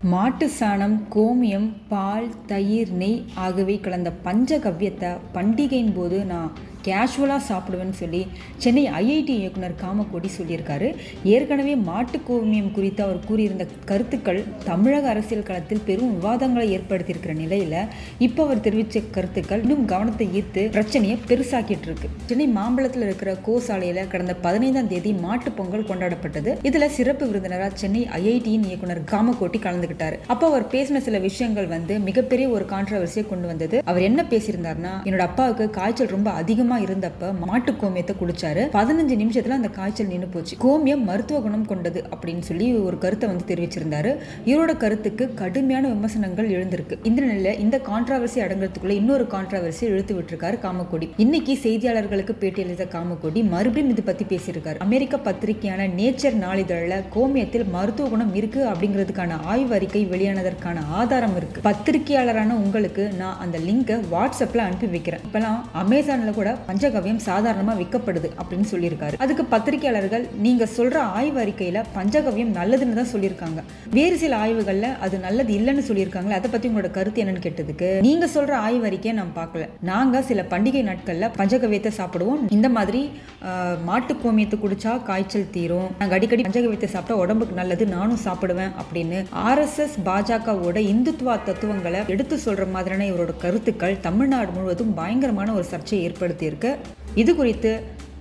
மாட்டு சாணம் கோமியம் பால் தயிர் நெய் ஆகியவை கலந்த பஞ்சகவ்யத்தை பண்டிகையின் போது நான் கேஷுவலாக சாப்பிடுவேன்னு சொல்லி சென்னை ஐஐடி இயக்குனர் காமக்கோடி சொல்லியிருக்காரு. ஏற்கனவே மாட்டு கோமியம் குறித்து அவர் கூறியிருந்த கருத்துக்கள் தமிழக அரசியல் களத்தில் பெரும் விவாதங்களை ஏற்படுத்தியிருக்கிற நிலையில் இப்போ அவர் தெரிவித்த கருத்துக்கள் இன்னும் கவனத்தை ஈர்த்து பிரச்சனையை பெருசாக்கிட்டு இருக்கு சென்னை மாம்பழத்தில் இருக்கிற கோ சாலையில் கடந்த பதினைந்தாம் தேதி மாட்டு பொங்கல் கொண்டாடப்பட்டது. இதில் சிறப்பு விருந்தினராக சென்னை ஐஐடியின் இயக்குனர் காமக்கோட்டி கலந்துக்கிட்டாரு அப்போ அவர் பேசின சில விஷயங்கள் வந்து மிகப்பெரிய ஒரு கான்ட்ரவர்சியை கொண்டு வந்தது. அவர் என்ன பேசியிருந்தாருன்னா என்னோட அப்பாவுக்கு காய்ச்சல் ரொம்ப அதிகமாக இருந்தப்ப மாட்டு கோமியத்தை குடிச்சாரு. பதினஞ்சு நிமிஷத்துல அந்த காய்ச்சல் நின்று போச்சு. கோமியம் மருத்துவ குணம் கொண்டது அப்படின்னு சொல்லி ஒரு கருத்தை வந்து தெரிவிச்சிருந்தாரு. இவரோட கருத்துக்கு கடுமையான விமர்சனங்கள் எழுந்திருக்கு. இந்த நிலையில இந்த கான்ட்ராவர்சி அடங்குறதுக்குள்ள இன்னொரு கான்ட்ராவர்சி இழுத்து விட்டுருக்காரு காமக்கோடி. இன்னைக்கு செய்தியாளர்களுக்கு பேட்டியளித்த காமக்கோடி மறுபடியும் இது பத்தி பேசியிருக்காரு. அமெரிக்க பத்திரிகையான நேச்சர் நாளிதழில் கோமியத்தில் மருத்துவ குணம் இருக்கு அப்படிங்கிறதுக்கான ஆய்வு அறிக்கை வெளியானதற்கான ஆதாரம் இருக்கு. பத்திரிகையாளரான உங்களுக்கு நான் அந்த லிங்கை வாட்ஸ்அப்ல அனுப்பி வைக்கிறேன். இப்பெல்லாம் அமேசான்ல கூட பஞ்சகவ்யம் சாதாரணமா விற்கப்படுது அப்படின்னு சொல்லியிருக்காரு. அதுக்கு பத்திரிகையாளர்கள் நீங்க சொல்ற ஆய்வு அறிக்கையில பஞ்சகவ்யம் நல்லதுன்னு தான் சொல்லியிருக்காங்க. வேறு சில ஆய்வுகளில் அது நல்லது இல்லைன்னு சொல்லியிருக்காங்களே அதை பத்தி உங்களோட கருத்து என்னன்னு கேட்டதுக்கு நீங்க சொல்ற ஆய்வு அறிக்கையை நான் பார்க்கல. நாங்க சில பண்டிகை நாட்களில் பஞ்சகவியத்தை சாப்பிடுவோம். இந்த மாதிரி மாட்டு கோமியத்தை குடிச்சா காய்ச்சல் தீரும். நாங்கள் அடிக்கடி பஞ்சகவியத்தை சாப்பிட்டா உடம்புக்கு நல்லது நானும் சாப்பிடுவேன் அப்படின்னு ஆர்எஸ்எஸ் பாஜகவோட இந்துத்துவா தத்துவங்களை எடுத்து சொல்ற மாதிரியான இவரோட கருத்துக்கள் தமிழ்நாடு முழுவதும் பயங்கரமான ஒரு சர்ச்சையை ஏற்படுத்தியிருக்கு இது குறித்து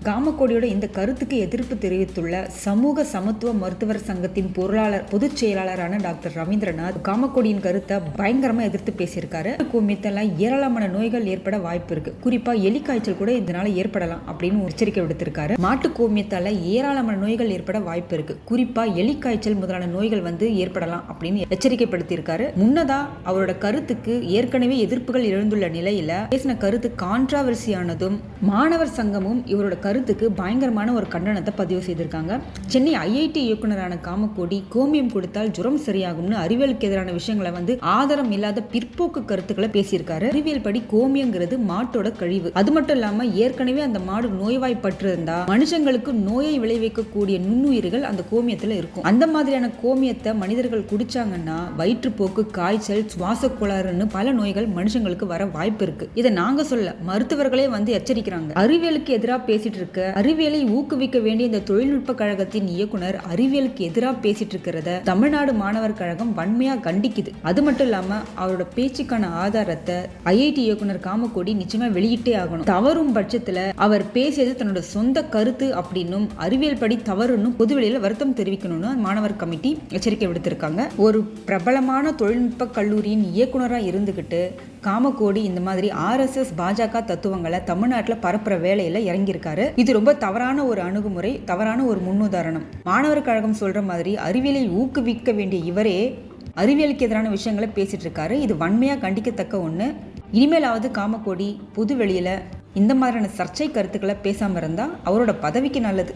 காமக்கோடியோட இந்த கருத்துக்கு எதிர்ப்பு தெரிவித்துள்ள சமூக சமத்துவ மருத்துவர் சங்கத்தின் பொருளாளர் பொதுச் செயலாளரான டாக்டர் ரவீந்திரநாத் காமக்கோடியின் கருத்தை பயங்கரமா எதிர்த்து பேசியிருக்காரு. கோமியத்தெல்லாம் ஏராளமான நோய்கள் ஏற்பட வாய்ப்பு இருக்கு. குறிப்பா எலி காய்ச்சல் கூட இதனால ஏற்படலாம் அப்படின்னு எச்சரிக்கை விடுத்திருக்காரு. மாட்டு கோமியத்தால ஏராளமான நோய்கள் ஏற்பட வாய்ப்பு இருக்கு. குறிப்பா எலி காய்ச்சல் முதலான நோய்கள் வந்து ஏற்படலாம் அப்படின்னு எச்சரிக்கைப்படுத்தியிருக்காரு முன்னதா அவரோட கருத்துக்கு ஏற்கனவே எதிர்ப்புகள் எழுந்துள்ள நிலையில பேசின கருத்து கான்ட்ராவர்சியானதும் மாணவர் சங்கமும் இவரோட கருத்துக்கு பயங்கரமான ஒரு கண்டனத்தை பதிவு செய்திருக்காங்க. சென்னை ஐஐடி இயக்குனரான காமக்கோடி கோமியம் கொடுத்தால் ஜுரம் சரியாகும்னு அறிவியலுக்கு எதிரான விஷயங்களை வந்து ஆதாரம் இல்லாத பிற்போக்கு கருத்துக்களை பேசியிருக்காரு. அறிவியல் படி கோமியங்கிறது மாட்டோட கழிவு. அது மட்டும் இல்லாம ஏற்கனவே அந்த மாடு நோய்வாய்ப்பட்டு இருந்தா மனுஷங்களுக்கு நோயை விளைவிக்கக்கூடிய நுண்ணுயிர்கள் அந்த கோமியத்துல இருக்கும். அந்த மாதிரியான கோமியத்தை மனிதர்கள் குடிச்சாங்கன்னா வயிற்றுப்போக்கு காய்ச்சல் சுவாச கோளாறுன்னு பல நோய்கள் மனுஷங்களுக்கு வர வாய்ப்பு இருக்கு. இதை நாங்க சொல்ல மருத்துவர்களே வந்து எச்சரிக்கிறாங்க. அறிவியலுக்கு எதிராக பேசிட்டு இருக்க அறிவியலை ஊக்குவிக்க வேண்டிய இந்த தொழில்நுட்ப கழகத்தின் இயக்குனர் அறிவியலுக்கு எதிராக பேசிட்டு இருக்கிறத தமிழ்நாடு மாணவர் கழகம் வன்மையா கண்டிக்குது. அது மட்டும் இல்லாம அவரோட பேச்சுக்கான ஆதாரத்தை ஐஐடி இயக்குனர் காமக்கோடி நிச்சயமா வெளியிட்டே ஆகணும். தவறும் பட்சத்துல அவர் பேசியது தன்னோட சொந்த கருத்து அப்படின்னும் அறிவியல் படி தவறுன்னு பொதுவெளியில வருத்தம் தெரிவிக்கணும்னு மாணவர் கமிட்டி எச்சரிக்கை விடுத்திருக்காங்க. ஒரு பிரபலமான தொழில்நுட்ப கல்லூரியின் இயக்குனராக இருந்துகிட்டு காமக்கோடி இந்த மாதிரி ஆர்எஸ்எஸ் பாஜக தத்துவங்களை தமிழ்நாட்டில் பரப்புற வேலையில் இறங்கியிருக்காரு. இது ரொம்ப தவறான ஒரு அணுகுமுறை தவறான ஒரு முன்னுதாரணம். மாணவர் கழகம் சொல்ற மாதிரி அறிவியலை ஊக்குவிக்க வேண்டிய இவரே அறிவியலுக்கு எதிரான விஷயங்களை பேசிட்டு இருக்காரு. இது வன்மையா கண்டிக்கத்தக்க ஒன்று இனிமேலாவது காமக்கோடி புது வெளியில இந்த மாதிரியான சர்ச்சை கருத்துக்களை பேசாம இருந்தா அவரோட பதவிக்கு நல்லது.